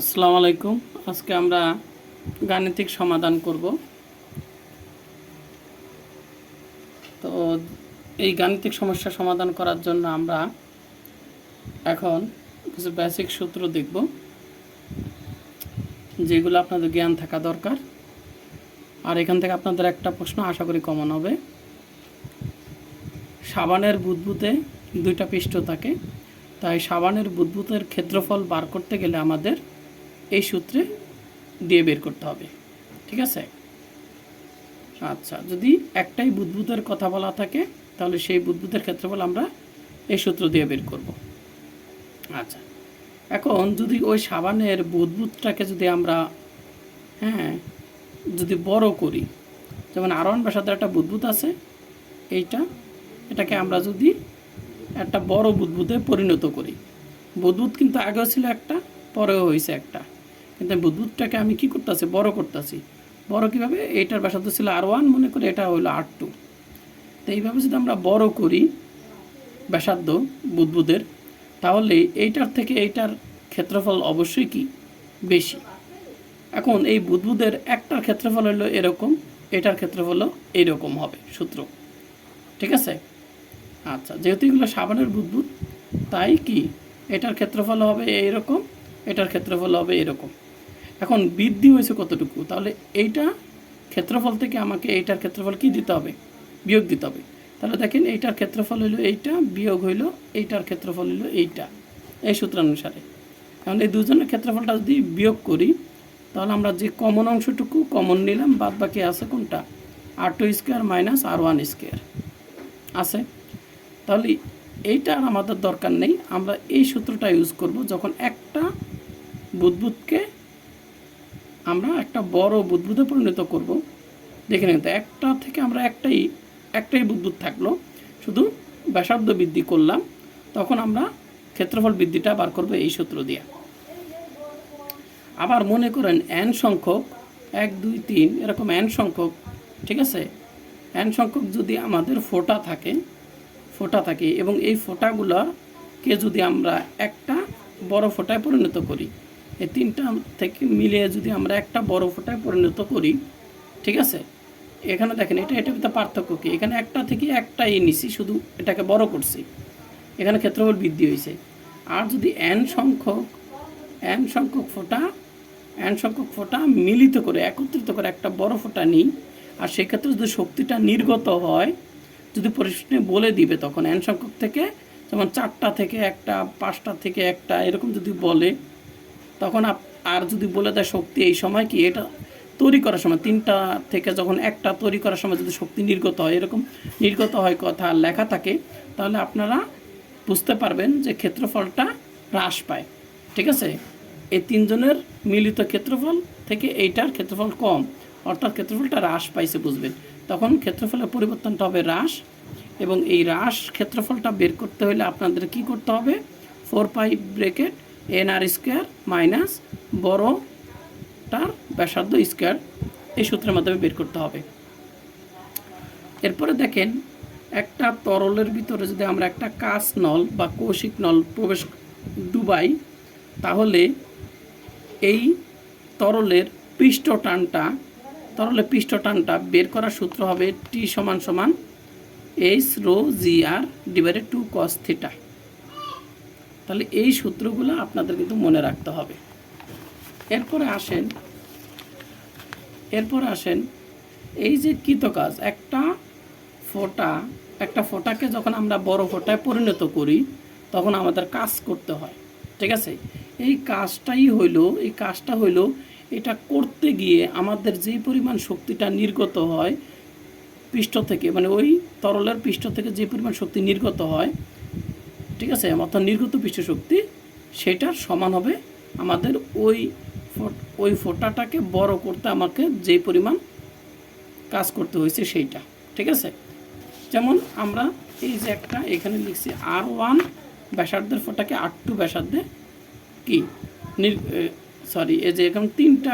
আসসালামু আলাইকুম। আজকে আমরা গাণিতিক সমাধান করব। তো এই গাণিতিক সমস্যা সমাধান করার জন্য আমরা এখন কিছু বেসিক সূত্র দেখব, যেগুলো আপনাদের জ্ঞান থাকা দরকার। আর এখান থেকে আপনাদের একটা প্রশ্ন আশা করি কমন হবে। সাবানের বুদবুতে দুইটা পৃষ্ঠ থাকে। তাই সাবানের বুদবুতের ক্ষেত্রফল বার করতে গেলে আমাদের এই সূত্রে দিয়ে বের করতে হবে, ঠিক আছে? আচ্ছা যদি একটাই বুদবুতের কথা বলা থাকে, তাহলে সেই বুদবুতের ক্ষেত্রফল আমরা এই সূত্র দিয়ে বের করব। আচ্ছা এখন যদি ওই সাবানের বুদবুদটাকে যদি আমরা হ্যাঁ যদি বড় করি, যেমন আর ওয়ান ব্যাসাদের একটা বুদবুদ আছে, এইটা, এটাকে আমরা যদি একটা বড় বুদবুদে পরিণত করি। বুদবুদ কিন্তু আগেও ছিল একটা, পরেও হয়েছে একটা। কিন্তু বুদবুদটাকে আমি কি করতেছি? বড় করতেছি। বড় কীভাবে? এইটার ব্যাসার্ধ ছিল আর ওয়ান, মনে করি এটা হলো আর টু। তো এইভাবে যদি আমরা বড় করি ব্যাসার্ধ বুদবুদের, তাহলে এইটার থেকে এইটার ক্ষেত্রফল অবশ্যই কি? বেশি। এখন এই বুদবুদের একটার ক্ষেত্রফল হলো এরকম, এটার ক্ষেত্রফলও এইরকম হবে সূত্র। ঠিক আছে? আচ্ছা যেহেতু এগুলো সাবানের বুদবুদ, তাই কি? এটার ক্ষেত্রফল হবে এইরকম, এটার ক্ষেত্রফল হবে এরকম। এখন বৃদ্ধি হয়েছে কতটুকু? তাহলে এইটা ক্ষেত্রফল থেকে আমাকে এইটার ক্ষেত্রফল কি দিতে হবে? বিয়োগ দিতে হবে। তাহলে দেখেন এইটার ক্ষেত্রফল হলো এইটা, বিয়োগ হইল এইটার ক্ষেত্রফল হলো এইটা। এই সূত্র অনুসারে এখন এই দুজনের ক্ষেত্রফলটা যদি বিয়োগ করি, তাহলে আমরা যে কমন অংশটুকু কমন নিলাম, বাদ বাকি আছে কোনটা? R two square minus R one square আছে? তাহলে এইটা আর আমাদের দরকার নেই। আমরা এই সূত্রটা ইউজ করব যখন একটা বুদবুদকে আমরা একটা বড় বুদবুদে পরিণত করব। দেখে নিন তো, একটা থেকে আমরা একটাই একটাই বুদবুদ থাকল। শুধু ব্যাসার্ধ বৃদ্ধি করলাম, তখন আমরা ক্ষেত্রফল বৃদ্ধিটা বার করব এই সূত্র দিয়ে। আবার মনে করেন এন সংখ্যক, এক, দুই, তিন, এরকম এন সংখ্যক, ঠিক আছে? এন সংখ্যক যদি আমাদের ফোটা থাকে, ফোঁটা থাকে এবং এই ফোঁটাগুলোকে যদি আমরা একটা বড় ফোঁটায় পরিণত করি এই তিনটা থেকে মিলিয়ে যদি আমরা একটা বড় ফোঁটায় পরিণত করি, ঠিক আছে? এখানে দেখেন, এটা এটা ভিতরে পার্থক্য কী? এখানে একটা থেকে একটা একটাই নিছি, শুধু এটাকে বড় করছি। এখানে ক্ষেত্রফল বৃদ্ধি হয়েছে। আর যদি এন সংখ্যক এন সংখ্যক ফোঁটা এন সংখ্যক ফোঁটা মিলিত করে, একত্রিত করে একটা বড় ফোঁটা নিই, আর সেক্ষেত্রে যদি শক্তিটা নির্গত হয়, যদি প্রশ্নে বলে দিবে, তখন এন সংখ্যক থেকে, যেমন চারটা থেকে একটা, পাঁচটা থেকে একটা, এরকম যদি বলে তখন আর যদি বলে দেয় শক্তি এই সময় কি এটা তৈরি করার সময়, তিনটা থেকে যখন একটা তৈরি করার সময় যদি শক্তি নির্গত হয়, এরকম নির্গত হয় কথা লেখা থাকে, তাহলে আপনারা বুঝতে পারবেন যে ক্ষেত্রফলটা হ্রাস পায়। ঠিক আছে? এই তিনজনের মিলিত ক্ষেত্রফল থেকে এইটার ক্ষেত্রফল কম, অর্থাৎ ক্ষেত্রফলটা হ্রাস পাইছে বুঝবেন। তখন ক্ষেত্রফলের পরিবর্তনটা হবে হ্রাস এবং এই হ্রাস ক্ষেত্রফলটা বের করতে হলে আপনাদের কি করতে হবে? Four pi bracket N R square minus বড়টার ব্যাসার্ধ স্কোয়ার এই সূত্রের মাধ্যমে বের করতে হবে। এরপরে দেখেন, একটা তরলের ভিতরে যদি আমরা একটা কাঁচ নল বা কৌশিক নল প্রবেশ ডুবাই, তাহলে এই তরলের পৃষ্ঠ টানটা তরলের পৃষ্ঠ টানটা বের করার সূত্র হবে টি সমান সমান H rho G R divided two cos theta তাহলে এই সূত্রগুলো আপনাদের কিন্তু মনে রাখতে হবে। এরপরে আসেন, এরপর আসেন, এই যে কৃতকাজ, একটা ফোঁটা, একটা ফোঁটাকে যখন আমরা বড় ফোঁটায় পরিণত করি, তখন আমাদের কাজ করতে হয়, ঠিক আছে? এই কাজটাই হইল, এই কাজটা হইল, এটা করতে গিয়ে আমাদের যে পরিমাণ শক্তিটা নির্গত হয়, পৃষ্ঠ থেকে মানে ওই তরলের পৃষ্ঠ থেকে যে পরিমাণ শক্তি নির্গত হয় ঠিক আছে? অর্থাৎ নির্গত পৃষ্ঠ শক্তি সেটার সমান হবে আমাদের ওই ওই ফোঁটাটাকে বড় করতে আমাকে যে পরিমাণ কাজ করতে হয়েছে সেইটা, ঠিক আছে? যেমন আমরা এই যে একটা এখানে লিখছি আর ওয়ান ব্যাসার্ধের ফোঁটাকে আর টু ব্যাসার্ধে কি? সরি এই যে এখানে তিনটা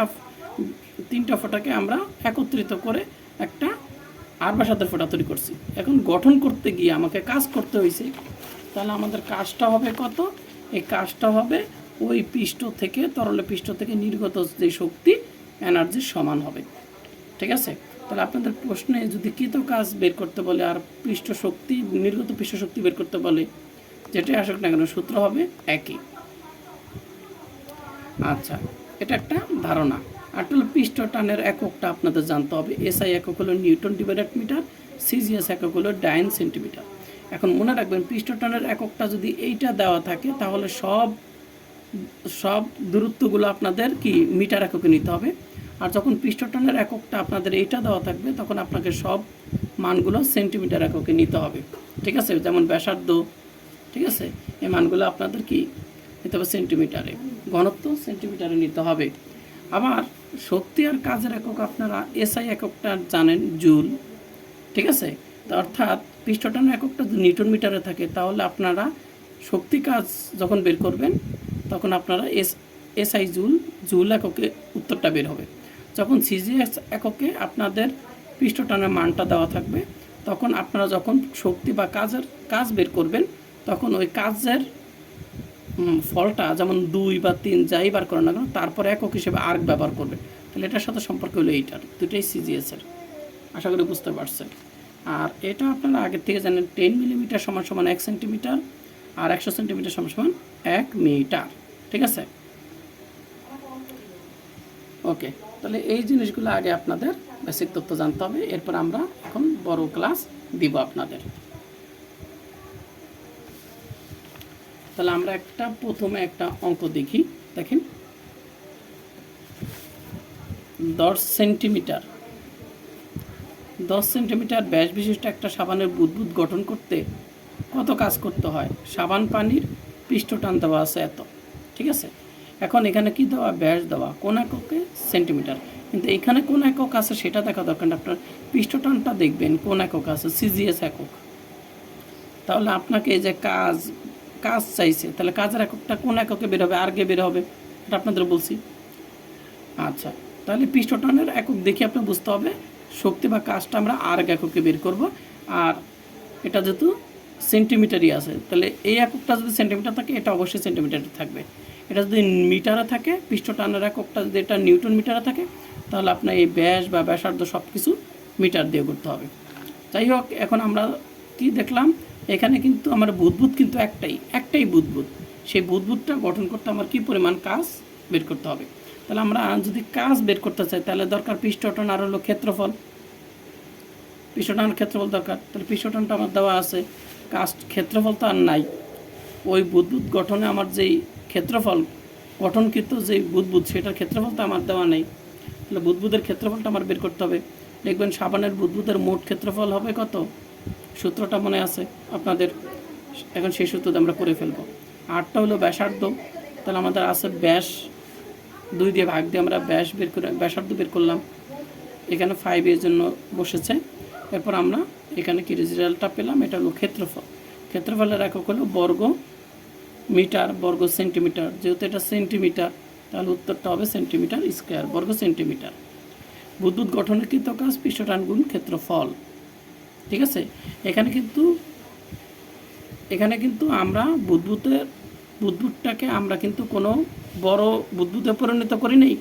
তিনটা ফোঁটাকে আমরা একত্রিত করে একটা আর ব্যাসার্ধের ফোঁটা তৈরি করছি। এখন গঠন করতে গিয়ে আমাকে কাজ করতে হয়েছে তাহলে আমাদের কাজটা হবে কত? এই কাজটা হবে ওই পৃষ্ঠ থেকে তরলে পৃষ্ঠ থেকে নির্গত যে শক্তি এনার্জির সমান হবে। ঠিক আছে? তাহলে আপনাদের প্রশ্নে যদি কৃত কাজ বের করতে বলে আর পৃষ্ঠ শক্তি, নির্গত পৃষ্ঠ শক্তি বের করতে বলে, যেটাই আসুক না কেন, সূত্র হবে একই। আচ্ছা এটা একটা ধারণা। আর হলো পৃষ্ঠ টানের এককটা আপনাদের জানতে হবে। এসআই একক হলো নিউটন ডিভাইডেড মিটার, সিজিএস একক হলো ডাইন সেন্টিমিটার। এখন মনে রাখবেন পৃষ্ঠ টানের এককটা যদি এইটা দেওয়া থাকে, তাহলে সব সব দূরত্বগুলো আপনাদের কি মিটার এককে নিতে হবে। আর যখন পৃষ্ঠটানের এককটা আপনাদের এইটা দেওয়া থাকবে, তখন আপনাকে সব মানগুলো সেন্টিমিটার এককে নিতে হবে। ঠিক আছে? যেমন ব্যাসার্ধ, ঠিক আছে? এই মানগুলো আপনাদের কি নিতে হবে? সেন্টিমিটারে। ঘনত্ব সেন্টিমিটারে নিতে হবে। আবার শক্তি আর কাজের একক আপনারা এসআই এককটা জানেন, জুল। ঠিক আছে? অর্থাৎ পৃষ্ঠটানের এককটা নিউটন মিটারে থাকে, তাহলে আপনারা শক্তি কাজ যখন বের করবেন, তখন আপনারা এস, এসআই জুল জুল এককে উত্তরটা বের হবে। যখন সিজিএস এককে আপনাদের পৃষ্ঠটানের মানটা দেওয়া থাকবে, তখন আপনারা যখন শক্তি বা কাজের কাজ বের করবেন, তখন ওই কাজের ফলটা যেমন দুই বা তিন যাই বার করেন না কেন, তারপরে একক হিসেবে আর্ক ব্যবহার করবে। তাহলে এটার সাথে সম্পর্ক হলো এইটার দুটোই সিজিএসের। আশা করি বুঝতে পারছেন। আর এটা আপনারা আগের থেকে জানেন টেন মিলিমিটার সমান সমান এক সেন্টিমিটার আর একশো সেন্টিমিটার সমান সমান এক মিটার ঠিক আছে? ওকে তাহলে এই জিনিসগুলো আগে আপনাদের বেসিক তথ্য জানতে হবে, এরপর আমরা এখন বড় ক্লাস দিব আপনাদের। তাহলে আমরা একটা প্রথমে একটা অঙ্ক দেখি, দেখেন। দশ সেন্টিমিটার দশ সেন্টিমিটার ব্যাস বিশিষ্ট একটা সাবানের বুদবুদ গঠন করতে কত কাজ করতে হয়? সাবান পানির পৃষ্ঠ টান দেওয়া আছে এত, ঠিক আছে? এখন এখানে কি দেওয়া? ব্যাস দেওয়া, কোন এককে সেন্টিমিটার। কিন্তু এখানে কোন একক আছে সেটা দেখা দরকার আপনার পৃষ্ঠ টানটা দেখবেন কোন একক আছে, সিজিএস একক। তাহলে আপনাকে এই যে কাজ কাজ চাইছে, তাহলে কাজের এককটা কোন এককে বের হবে, আর গে বের হবে? এটা আপনাদের বলছি। আচ্ছা তাহলে পৃষ্ঠটানের একক দেখে আপনি বুঝতে হবে শক্তি বা কাজটা আমরা আর এককে বের করব। আর এটা যেহেতু সেন্টিমিটারই আছে, তাহলে এই এককটা যদি সেন্টিমিটার থাকে, এটা অবশ্যই সেন্টিমিটারে থাকবে। এটা যদি মিটারে থাকে, পৃষ্ঠটানের এককটা যদি এটা নিউটন মিটারে থাকে, তাহলে আপনার এই ব্যাস বা ব্যাসার্ধ সব কিছু মিটার দিয়ে করতে হবে। যাই হোক, এখন আমরা কি দেখলাম, এখানে কিন্তু আমার বুদবুদ কিন্তু একটাই একটাই বুদবুদ। সেই বুদবুদটা গঠন করতে আমার কি পরিমাণ কাজ বের করতে হবে? তাহলে আমরা যদি কাজ বের করতে চাই, তাহলে দরকার পৃষ্ঠটন আর হলো ক্ষেত্রফল। পৃষ্ঠটানের ক্ষেত্রফল দরকার। তাহলে পৃষ্ঠটনটা আমার দেওয়া আছে। কাজ ক্ষেত্রফল তো আর নাই। ওই বুদবুদ গঠনে আমার যেই ক্ষেত্রফল, গঠনকৃত যেই বুদবুদ, সেটার ক্ষেত্রফল তো আমার দেওয়া নেই। তাহলে বুদবুদের ক্ষেত্রফলটা আমার বের করতে হবে। দেখবেন সাবানের বুদবুদের মোট ক্ষেত্রফল হবে কত? সূত্রটা মনে আছে আপনাদের? এখন সেই সূত্রটা আমরা করে ফেলব। আটটা হলো ব্যাসার্ধ। তাহলে আমাদের আছে ব্যাস দুই দিয়ে ভাগ দিয়ে আমরা ব্যাস বের করে, ব্যাসার্ধ বের করলাম। এখানে ফাইভ এর জন্য বসেছে। এরপর আমরা এখানে কি রেজাল্টটা পেলাম? এটা হলো ক্ষেত্রফল। ক্ষেত্রফলের একক হলো বর্গ মিটার, বর্গ সেন্টিমিটার। যেহেতু এটা সেন্টিমিটার, তাহলে উত্তরটা হবে সেন্টিমিটার স্কোয়ার, বর্গ সেন্টিমিটার। বুদ্বুদ গঠনের কৃত কাজ পৃষ্ঠটান গুণ ক্ষেত্রফল। ঠিক আছে? এখানে কিন্তু এখানে কিন্তু আমরা বুদ্বুতের বুদ্বুদটাকে আমরা কিন্তু কোনো বড় বুদ্বুতে পরিণত করি নেই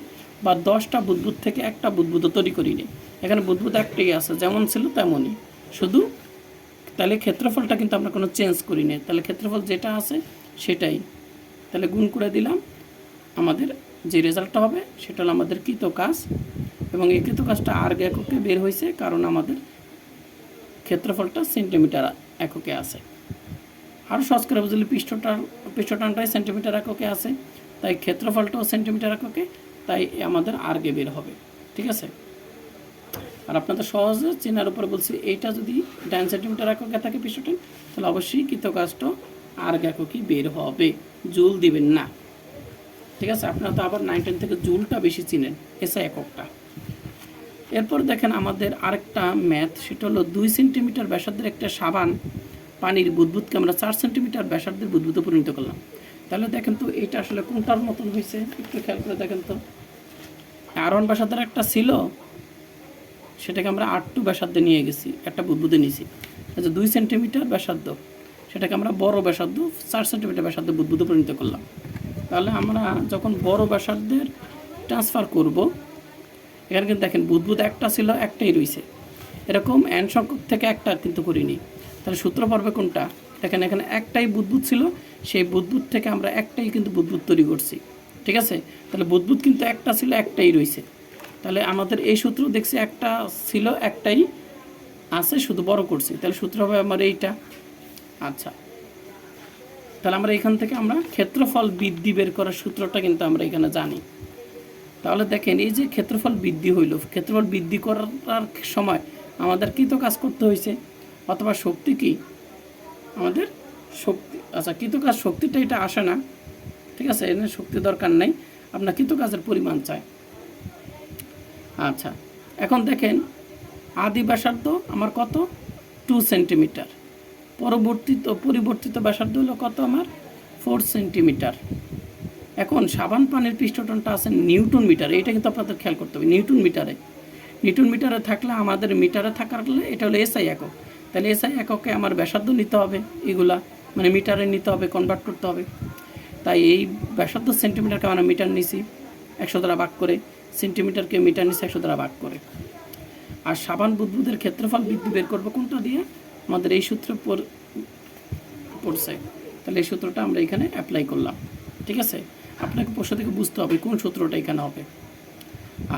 বা দশটা বুদ্বুদ থেকে একটা বুদ্বুদ তৈরি করি নেই। এখানে বুদ্বুদ একটাই আছে, যেমন ছিল তেমনই। শুধু তাহলে ক্ষেত্রফলটা কিন্তু আমরা কোনো চেঞ্জ করি না তাহলে ক্ষেত্রফল যেটা আছে সেটাই। তাহলে গুণ করে দিলাম, আমাদের যে রেজাল্টটা হবে সেটা হলো আমাদের কৃত কাজ এবং এই কৃত কাজটা আর এককে বের হয়েছে কারণ আমাদের ক্ষেত্রফলটা সেন্টিমিটার এককে আছে। আরও সহজ করে বুঝলে পৃষ্ঠটার পৃষ্ঠটানটাই সেন্টিমিটার এককে আছে। তাই ক্ষেত্রফলটাও সেন্টিমিটার এককে, তাই আমাদের আর্গে বের হবে, ঠিক আছে? আর আপনাদের সহজে চেনার উপরে বলছি, এইটা যদি ডাইন সেন্টিমিটার এককে থাকে পৃষ্ঠটান তাহলে অবশ্যই কৃতকাজটা আর্গ এককই বের হবে, জুল দিবেন না। ঠিক আছে? আপনারা তো আবার নাইন টেন থেকে জুলটা বেশি চিনেন, এসা এককটা। এরপর দেখেন আমাদের আরেকটা ম্যাথ সেটা হলো দুই সেন্টিমিটার ব্যাসার্ধের একটা সাবান পানির বুদবুদকে আমরা চার সেন্টিমিটার ব্যাসার্ধের বুদবুদে পরিণত করলাম। তাহলে দেখেন তো, এটা আসলে কোনটার মতন হয়েছে একটু খেয়াল করে দেখেন তো। আরন ব্যাসার্ধের একটা ছিল, সেটাকে আমরা আট টু ব্যাসার্ধে নিয়ে গেছি, একটা বুদবুদে নিয়েছি আচ্ছা দুই সেন্টিমিটার ব্যাসার্ধ, সেটাকে আমরা বড় ব্যাসার্ধ, চার সেন্টিমিটার ব্যাসার্ধ বুদবুদে পরিণত করলাম। তাহলে আমরা যখন বড় ব্যাসার্ধের ট্রান্সফার করব, এখানে কিন্তু দেখেন, বুদবুদ একটা ছিল, একটাই রয়েছে এরকম এন সংখ্যক থেকে একটা কিন্তু করিনি। তাহলে সূত্র পর্বে কোনটা? দেখেন এখানে একটাই বুদবুদ ছিল, সেই বুদবুদ থেকে আমরা একটাই কিন্তু বুদবুদ তৈরি করছি। ঠিক আছে? তাহলে বুদবুদ কিন্তু একটা ছিল, একটাই রয়েছে। তাহলে আমাদের এই সূত্র দেখছি একটা ছিল, একটাই আছে, শুধু বড় করছি। তাহলে সূত্র হবে আমার এইটা। আচ্ছা। তাহলে আমরা এখান থেকে আমরা ক্ষেত্রফল বৃদ্ধি বের করার সূত্রটা কিন্তু আমরা এখানে জানি। তাহলে দেখেন, এই যে ক্ষেত্রফল বৃদ্ধি হইল, ক্ষেত্রফল বৃদ্ধি করার সময় আমাদের কি তো কাজ করতে হয়েছে অথবা শক্তি কি? আমাদের শক্তি আচ্ছা কৃত কাজ শক্তিটা এটা আসে না, ঠিক আছে এখানে শক্তি দরকার নেই, আপনার কৃত কাজের পরিমাণ চাই। আচ্ছা এখন দেখেন, আদি ব্যাসার্ধ আমার কত? টু সেন্টিমিটার পরবর্তীত, পরিবর্তিত ব্যাসার্ধ হলো কত আমার? ফোর সেন্টিমিটার এখন সাবান পানির পৃষ্ঠটনটা আছে নিউটন মিটারে, এটা কিন্তু আপনাদের খেয়াল করতে হবে, নিউটন মিটারে। নিউটন মিটারে থাকলে আমাদের মিটারে থাকার এটা হলো এসআই একক। তাহলে এসআই এককে আমার ব্যাসার্ধ নিতে হবে এগুলা মানে মিটারে নিতে হবে কনভার্ট করতে হবে। তাই এই ব্যাসার্ধ সেন্টিমিটারকে আমরা মিটার নিছি একশো দ্বারা ভাগ করে সেন্টিমিটারকে মিটার নিছি একশো দ্বারা ভাগ করে। আর সাবান বুদবুদের ক্ষেত্রফল বৃদ্ধি বের করব কোনটা দিয়ে? আমাদের এই সূত্রে পড়ছে। তাহলে এই সূত্রটা আমরা এখানে অ্যাপ্লাই করলাম। ঠিক আছে? আপনাকে প্রশ্ন থেকে বুঝতে হবে কোন সূত্রটা এখানে হবে।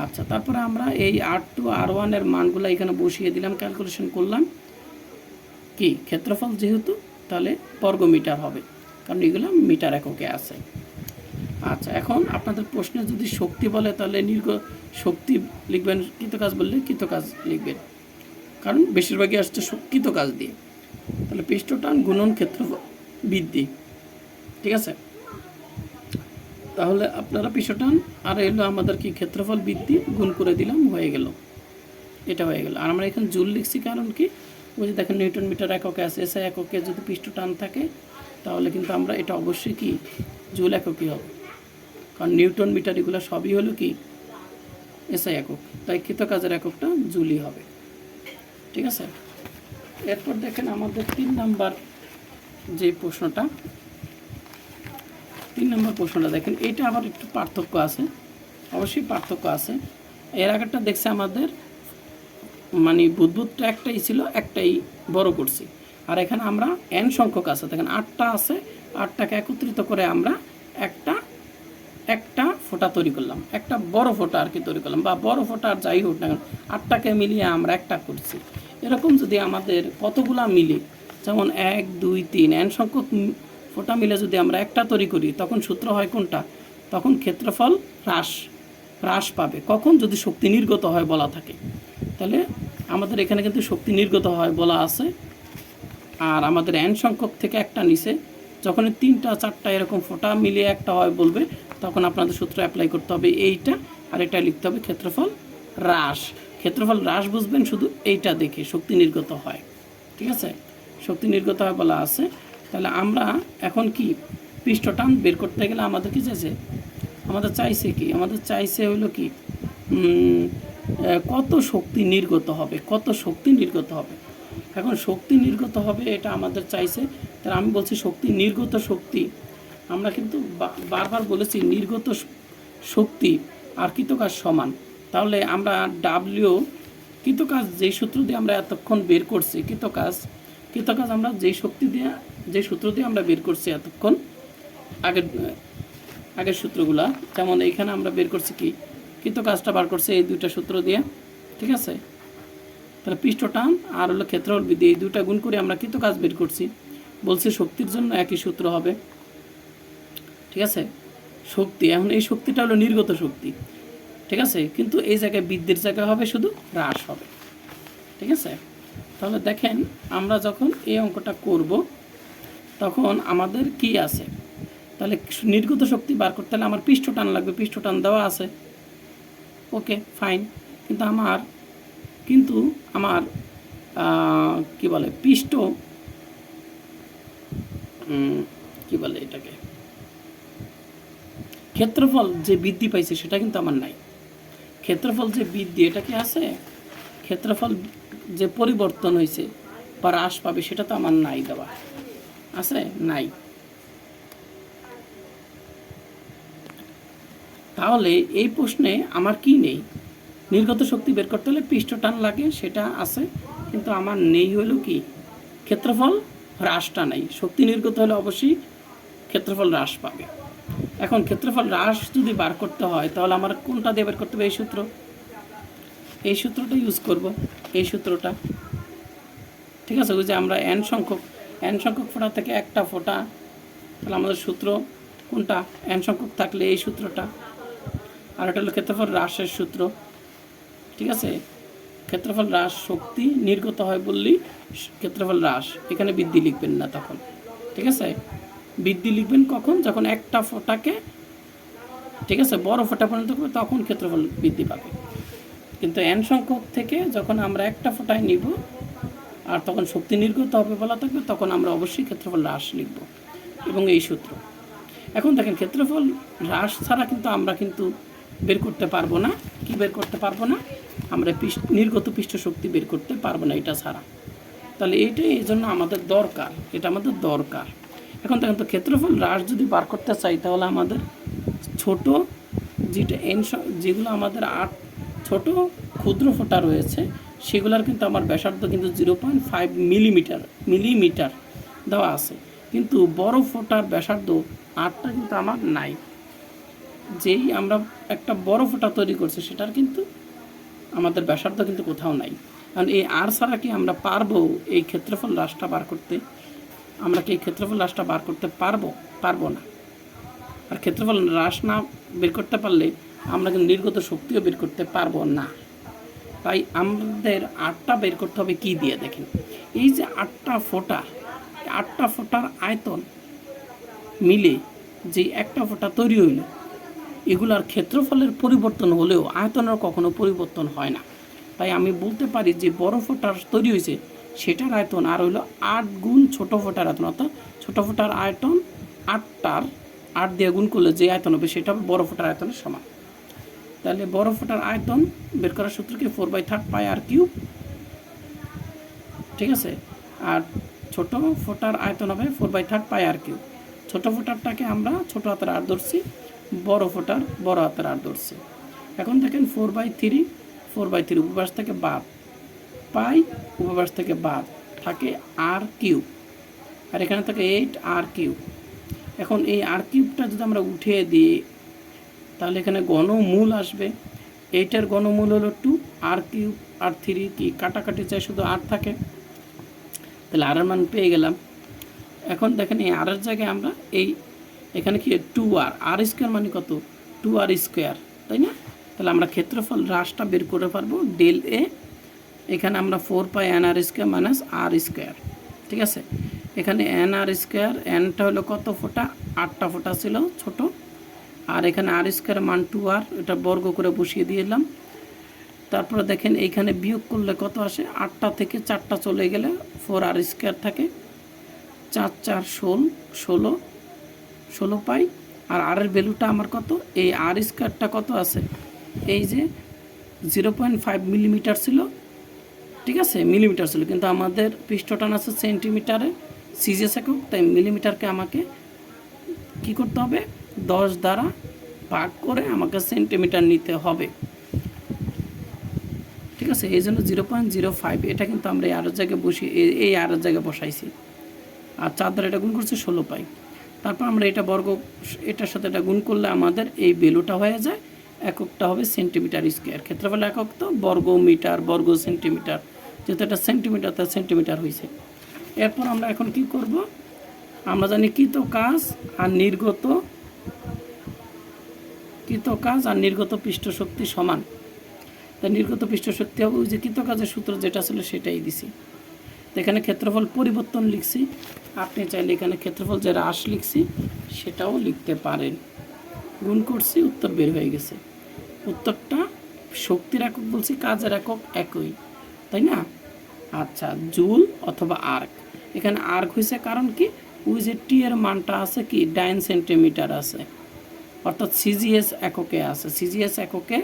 আচ্ছা তারপরে আমরা এই আর টু আর ওয়ানের মানগুলো এখানে বসিয়ে দিলাম ক্যালকুলেশন করলাম। কি? ক্ষেত্রফল যেহেতু, তাহলে বর্গমিটার হবে। কারণ এগুলো মিটার এককে আছে। আচ্ছা এখন আপনাদের প্রশ্নে যদি শক্তি বলে, তাহলে নির্গ, শক্তি লিখবেন কৃতকাজ বললে কৃতকাজ লিখবেন। কারণ বেশিরভাগই আসছে কৃতকাজ দিয়ে। তাহলে পৃষ্ঠটান গুণন ক্ষেত্রফল বৃদ্ধি। ঠিক আছে? তাহলে আপনারা পৃষ্ঠটান, আর এলো আমাদের কি ক্ষেত্রফল বৃদ্ধি, গুণ করে দিলাম, হয়ে গেল। এটা হয়ে গেল। আর আমরা এখানে জুল লিখছি, কারণ কি? যে দেখেন, নিউটন মিটার এককে আছে, এসআই এককে যদি পৃষ্ঠ টান থাকে, তাহলে কিন্তু আমরা এটা অবশ্যই কি, জুল এককই হবে। কারণ নিউটন মিটার এগুলো সবই হলো কি, এসআই একক। তাই কৃত কাজের এককটা জুলই হবে। ঠিক আছে? এরপর দেখেন আমাদের তিন নাম্বার যে প্রশ্নটা, তিন নম্বর প্রশ্নটা দেখেন, এটা আবার একটু পার্থক্য আছে, অবশ্যই পার্থক্য আছে। এর আগেরটা দেখছে আমাদের মানে বুদ্বুদটা একটাই ছিল, একটাই বড় করছি। আর এখানে আমরা এন সংখ্যক আছে, দেখেন আটটা আছে, আটটাকে একত্রিত করে আমরা একটা একটা ফোঁটা তৈরি করলাম, একটা বড় ফোঁটা আর কি তৈরি করলাম, বা বড় ফোঁটা আর যাই হোক না আটটাকে মিলিয়ে আমরা একটা করছি। এরকম যদি আমাদের কতগুলা মিলে, যেমন এক, দুই, তিন এন সংখ্যক ফোঁটা মিলে যদি আমরা একটা তৈরি করি, তখন সূত্র হয় কোনটা? তখন ক্ষেত্রফল হ্রাস হ্রাস পাবে। কখন? যদি শক্তি নির্গত হয় বলা থাকে। তাহলে আমাদের এখানে কিন্তু শক্তি নির্গত হয় বলা আছে। আর আমাদের এন সংখ্যক থেকে একটা নিচে যখন তিনটা, চারটা এরকম ফোটা মিলিয়ে একটা হয় বলবে, তখন আপনাদের সূত্র অ্যাপ্লাই করতে হবে এইটা, আর এটা লিখতে হবে ক্ষেত্রফল হ্রাস। ক্ষেত্রফল হ্রাস বুঝবেন শুধু এইটা দেখে, শক্তি নির্গত হয়। ঠিক আছে? শক্তি নির্গত হয় বলা আছে। তাহলে আমরা এখন কি পৃষ্ঠটান বের করতে গেলে আমাদের কি চাইছে? আমাদের চাইছে কি? আমাদের চাইছে হলো কি কত শক্তি নির্গত হবে? কত শক্তি নির্গত হবে? এখন শক্তি নির্গত হবে, এটা আমাদের চাইছে। তাহলে আমি বলছি শক্তি নির্গত শক্তি। আমরা কিন্তু বারবার বলেছি নির্গত শক্তি আর কৃতকাজ সমান। তাহলে আমরা ডাব্লিউ কৃতকাজ যেই সূত্র দিয়ে আমরা এতক্ষণ বের করছি, কৃতকাজ কৃতকাজ আমরা যেই শক্তি দিয়ে যে সূত্র দিয়ে আমরা বের করছি এতক্ষণ, আগের আগের সূত্রগুলা, যেমন এইখানে আমরা বের করছি কি? কৃত কাজটা বার করছে এই দুইটা সূত্র দিয়ে। ঠিক আছে? তাহলে পৃষ্ঠ টান আর হলো ক্ষেত্রফল বৃদ্ধি, এই দুইটা গুণ করে আমরা কৃত কাজ বের করছি। বলছে শক্তির জন্য একই সূত্র হবে। ঠিক আছে? শক্তি, এখন এই শক্তিটা হলো নির্গত শক্তি। ঠিক আছে? কিন্তু এই জায়গায় বৃদ্ধির জায়গায় হবে, শুধু হ্রাস হবে। ঠিক আছে? তাহলে দেখেন, আমরা যখন এই অঙ্কটা করব, তখন আমাদের কি আছে? তাহলে নির্গত শক্তি বার করতে হলে আমার পৃষ্ঠ টান লাগবে পৃষ্ঠ টান দেওয়া আছে। Okay, fine. কিন্তু আমার কিন্তু আমার কি বলে পৃষ্ঠ কি বলে এটাকে? ক্ষেত্রফল যে বৃদ্ধি পাইছে সেটা কিন্তু আমার নাই। ক্ষেত্রফল যে বৃদ্ধি এটা কি আছে? ক্ষেত্রফল যে পরিবর্তন হয়েছে বা হ্রাস পাবে, সেটা তো আমার নাই দেওয়া। আছে? নাই। তাহলে এই প্রশ্নে আমার কি নেই? নির্গত শক্তি বের করতে হলে পৃষ্ঠ টান লাগে, সেটা আছে, কিন্তু আমার নেই হলো কি? ক্ষেত্রফল হ্রাসটা নেই। শক্তি নির্গত হলে অবশ্যই ক্ষেত্রফল হ্রাস পাবে। এখন ক্ষেত্রফল হ্রাস যদি বার করতে হয়, তাহলে আমার কোনটা দিয়ে বের করতে হবে? এই সূত্র। এই সূত্রটা ইউজ করব। এই সূত্রটা। ঠিক আছে, ওই যে আমরা এন সংখ্যক এন সংখ্যক ফোঁটা থেকে একটা ফোঁটা, তাহলে আমাদের সূত্র কোনটা? এন সংখ্যক থাকলে এই সূত্রটা। আর এটা হলো ক্ষেত্রফল হ্রাসের সূত্র। ঠিক আছে? ক্ষেত্রফল হ্রাস শক্তি নির্গত হয় বললেই ক্ষেত্রফল হ্রাস। এখানে বৃদ্ধি লিখবেন না তখন। ঠিক আছে? বৃদ্ধি লিখবেন কখন? যখন একটা ফোঁটাকে, ঠিক আছে, বড় ফোঁটা পর্যন্ত করবে তখন ক্ষেত্রফল বৃদ্ধি পাবে। কিন্তু এন সংখ্যক থেকে যখন আমরা একটা ফোঁটায় নিব, আর তখন শক্তি নির্গত হবে বলা থাকবে, তখন আমরা অবশ্যই ক্ষেত্রফল হ্রাস লিখব। এবং এই সূত্র। এখন দেখেন, ক্ষেত্রফল হ্রাস ছাড়া কিন্তু আমরা কিন্তু বের করতে পারব না। কি বের করতে পারব না? আমরা নির্গত পৃষ্ঠ শক্তি বের করতে পারব না এটা ছাড়া। তাহলে এইটাই এই জন্য আমাদের দরকার। এটা আমাদের দরকার। এখন দেখেন তো, ক্ষেত্রফল হ্রাস যদি বার করতে চাই, তাহলে আমাদের ছোট যেটা এন যেগুলো আমাদের আট, ছোট ক্ষুদ্র ফোঁটা রয়েছে, সেগুলোর কিন্তু আমার ব্যাসার্ধ কিন্তু zero point five millimetre millimetre দেওয়া আছে। কিন্তু বড় ফোঁটার ব্যাসার্ধ আটটা কিন্তু আমার নাই। যেই আমরা একটা বড় ফোঁটা তৈরি করছি, সেটার কিন্তু আমাদের ব্যাসার্ধ কিন্তু কোথাও নাই। কারণ এই আর ছাড়া কি আমরা পারব এই ক্ষেত্রফল হ্রাসটা বার করতে? আমরা কি এই ক্ষেত্রফল হ্রাসটা বার করতে পারব? পারব না। আর ক্ষেত্রফল হ্রাস না বের করতে পারলে আমরা কিন্তু নির্গত শক্তিও বের করতে পারব না। তাই আমাদের আটটা বের করতে হবে কি দিয়ে? দেখেন, এই যে আটটা ফোঁটা আটটা ফোঁটার আয়তন মিলে যে একটা ফোঁটা তৈরি হইল এগুলার ক্ষেত্রফলের পরিবর্তন হলেও আয়তনের কখনো পরিবর্তন হয় না। তাই আমি বলতে পারি যে বড় ফোঁটার তৈরি হয়েছে সেটার আয়তন আর হইল আট গুণ ছোট ফোটার আয়তন, অর্থাৎ ছোট ফোটার আয়তন আটটার আট দিয়ে গুণ করলে যে আয়তন হবে সেটা বড় ফোঁটার আয়তনের সমান। তাহলে বড় ফোটার আয়তন বের করার সূত্র কি four by third pi R cube, ঠিক আছে? আর ছোট ফোঁটার আয়তন হবে four by third pi R cube. ছোট ফোটারটাকে আমরা ছোট হাতের আর ধরছি বড় ফোঁটার, বড় হাতের আর ধরছি। এখন দেখেন four by three four by three উপবাস থেকে বাদ। পাই, উপবাস থেকে বাদ। থাকে আর কিউব আর এখানে থাকে এইট আর কিউব এখন এই আর কিউবটা যদি আমরা উঠিয়ে দিই, তাহলে এখানে ঘনমূল আসবে। এইটার ঘনমূল হলো টু আর কিউব আর থ্রি কি? কাটাকাটি চাই শুধু আর থাকে। তাহলে আর মান পেয়ে গেলাম। এখন দেখেন এই আরের জায়গায় আমরা এই এখানে কি টু আর আর স্কোয়ার মানে কত? টু আর স্কোয়ার তাই না? তাহলে আমরা ক্ষেত্রফল, হ্রাসটা বের করে পারব ডেল এ এখানে আমরা four pi N R square minus R square ঠিক আছে? এখানে এন আর স্কোয়ার এনটা হলো কত ফোঁটা? আটটা ফোঁটা ছিল ছোট। আর এখানে আর স্কোয়ার মান টু আর এটা বর্গ করে বসিয়ে দিয়ে এলাম। তারপরে দেখেন এইখানে বিয়োগ করলে কত আসে? আটটা থেকে চারটা চলে গেলে ফোর আর স্কোয়ার থাকে। চার চার ষোল, ষোলো ষোলো পাই, আর আর এর ভ্যালুটা আমার কত? এই আর স্কোয়ারটা কত আছে? এই যে জিরো পয়েন্ট ফাইভ মিলিমিটার ছিল, ঠিক আছে? মিলিমিটার ছিল, কিন্তু আমাদের পৃষ্ঠটান আছে সেন্টিমিটারে সিজিএস একক, তাই মিলিমিটারকে আমাকে কি করতে হবে? দশ দ্বারা ভাগ করে আমাকে সেন্টিমিটার নিতে হবে। ঠিক আছে? এই জন্য জিরো পয়েন্ট জিরো ফাইভ এটা কিন্তু আমরা এই আরের জায়গায় বসি এই- আরের জায়গায় বসাইছি। আর চার দ্বারা এটা গুণ করছে ষোলো পাই। তারপর আমরা এটা বর্গ, এটার সাথে এটা গুণ করলে আমাদের এই ভ্যালুটা হয়ে যায়, এককটা হবে সেন্টিমিটার স্কোয়ার। ক্ষেত্রফল একক তো বর্গ মিটার বর্গ সেন্টিমিটার। যেহেতু এটা সেন্টিমিটার তার সেন্টিমিটার হয়েছে এরপর আমরা এখন কি করব? আমরা জানি কৃত কাজ আর নির্গত, কৃত কাজ আর নির্গত পৃষ্ঠ শক্তি সমান। তা নির্গত পৃষ্ঠ শক্তি হবে ওই যে কৃত কাজের সূত্র যেটা ছিল সেটাই দিছি। এখানে ক্ষেত্রফল পরিবর্তন লিখছি। আপনি চাইলে এখানে ক্ষেত্রফল যে হ্রাস লিখছি, সেটাও লিখতে পারেন। গুণ করছি, উত্তর বের হয়ে গেছে। উত্তরটা শক্তির একক বলছি, কাজের একক একই, তাই না? আচ্ছা জুল অথবা আর্ক। এখানে আর্ক হয়েছে কারণ কি? ওই যে টি এর মানটা আছে কি? ডাইন সেন্টিমিটার আছে। অর্থাৎ সিজিএস এককে আছে। সিজিএস এককে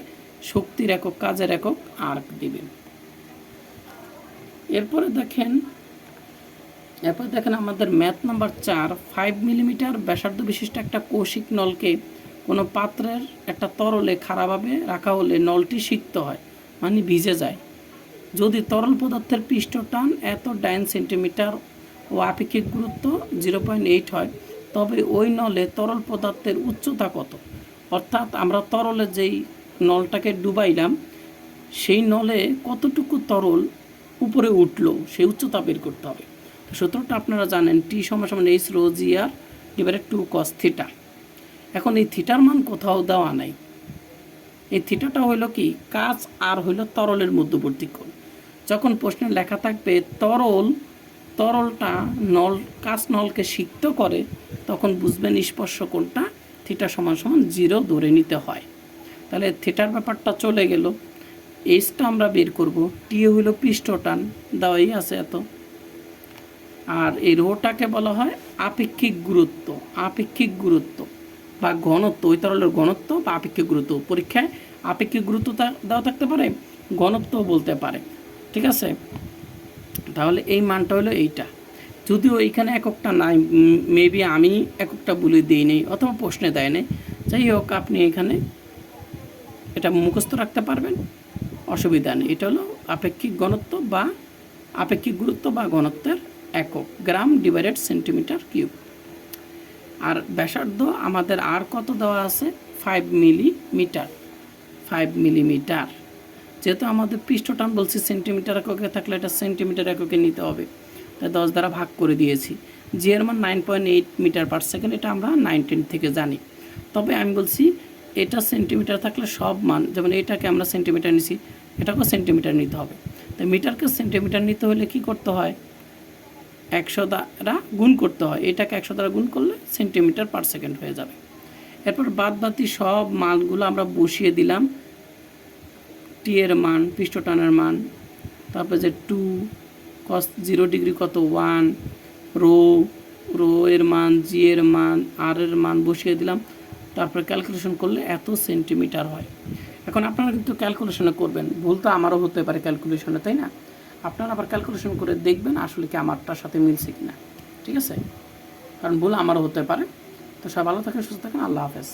শক্তির একক, কাজের একক আর্ক দিবেন এরপরে দেখেন এরপরে দেখেন আমাদের ম্যাথ নাম্বার চার ফাইভ মিলিমিটার ব্যাসার্ধ বিশিষ্ট একটা কৌশিক নলকে কোনো পাত্রের একটা তরলে খারাপভাবে রাখা হলে নলটি সিক্ত হয় মানে ভিজে যায়। যদি তরল পদার্থের পৃষ্ঠ টান এত ডাইন সেন্টিমিটার ও আপেক্ষিক গুরুত্ব জিরো পয়েন্ট এইট হয়, তবে ওই নলে তরল পদার্থের উচ্চতা কত? অর্থাৎ আমরা তরলে যেই নলটাকে ডুবাইলাম, সেই নলে কতটুকু তরল উপরে উঠল সেই উচ্চতা বের করতে হবে। তো সূত্রটা আপনারা জানেন টি সমান H rho G R divided two cos theta এখন এই থিটার মান কোথাও দেওয়া নাই। এই থিটাটা হইল কি, কাজ আর হইল তরলের মধ্যবর্তী কোণ। যখন প্রশ্নে লেখা থাকবে, তরল, তরলটা নল, কাজ নলকে সিক্ত করে, তখন বুঝবেন স্পর্শ কোণটা থিটা সমান সমান জিরো ধরে নিতে হয়। তাহলে থিটার ব্যাপারটা চলে গেল। এইচটা আমরা বের করব। টি হইল পৃষ্ঠটান, দেওয়াই আছে এত। আর এই রোটাকে বলা হয় আপেক্ষিক গুরুত্ব আপেক্ষিক গুরুত্ব বা ঘনত্ব, ওই তরলের ঘনত্ব বা আপেক্ষিক গুরুত্ব। পরীক্ষায় আপেক্ষিক গুরুত্ব দেওয়া থাকতে পারে ঘনত্ব বলতে পারে। ঠিক আছে? তাহলে এই মানটা হলো এইটা। যদিও এইখানে এককটা নাই মেবি আমি এককটা বলে দিই নেই অথবা প্রশ্নে দেয় নেই। যাই হোক, আপনি এখানে এটা মুখস্থ রাখতে পারবেন। অসুবিধা নেই। এটা হলো আপেক্ষিক ঘনত্ব বা আপেক্ষিক গুরুত্ব বা ঘনত্বের একক, গ্রাম ডিভাইডেড সেন্টিমিটার কিউব। আর ব্যাসার্ধ আমাদের আর কত দেওয়া আছে? Five millimetre. Five millimetre. যেহেতু আমাদের পৃষ্ঠটান বলছি, সেন্টিমিটার এককে থাকলে এটা সেন্টিমিটার এককে নিতে হবে। তাই দশ দ্বারা ভাগ করে দিয়েছি। জি এর মান nine point eight metre per second, এটা আমরা নাইনটিন থেকে জানি। তবে আমি বলছি, এটা সেন্টিমিটার থাকলে সব মান, যেমন এটাকে আমরা সেন্টিমিটার নিছি এটাকেও সেন্টিমিটার নিতে হবে। তাই মিটারকে সেন্টিমিটার নিতে হলে কি করতে হয়? একশো দ্বারা গুণ করতে হয়। এটাকে একশো দ্বারা গুণ করলে সেন্টিমিটার পার সেকেন্ড হয়ে যাবে। এরপর বাদ বাতি সব মানগুলো আমরা বসিয়ে দিলাম। টি এর মান, পৃষ্ঠটানের মান, তারপরে যে টু কস জিরো ডিগ্রি কত ওয়ান রো রো এর মান জি এর মান আর এর মান বসিয়ে দিলাম। তারপরে ক্যালকুলেশন করলে এত সেন্টিমিটার হয়। এখন আপনারা কিন্তু ক্যালকুলেশনে করবেন। ভুল তো আমারও হতে পারে ক্যালকুলেশনে তাই না? আপনারা আবার ক্যালকুলেশন করে দেখবেন আসলে কি আমারটার সাথে মিলছে কিনা। ঠিক আছে? কারণ ভুল আমারও হতে পারে। তো সব ভালো থাকে সুস্থ থাকেন, আল্লাহ হাফেজ।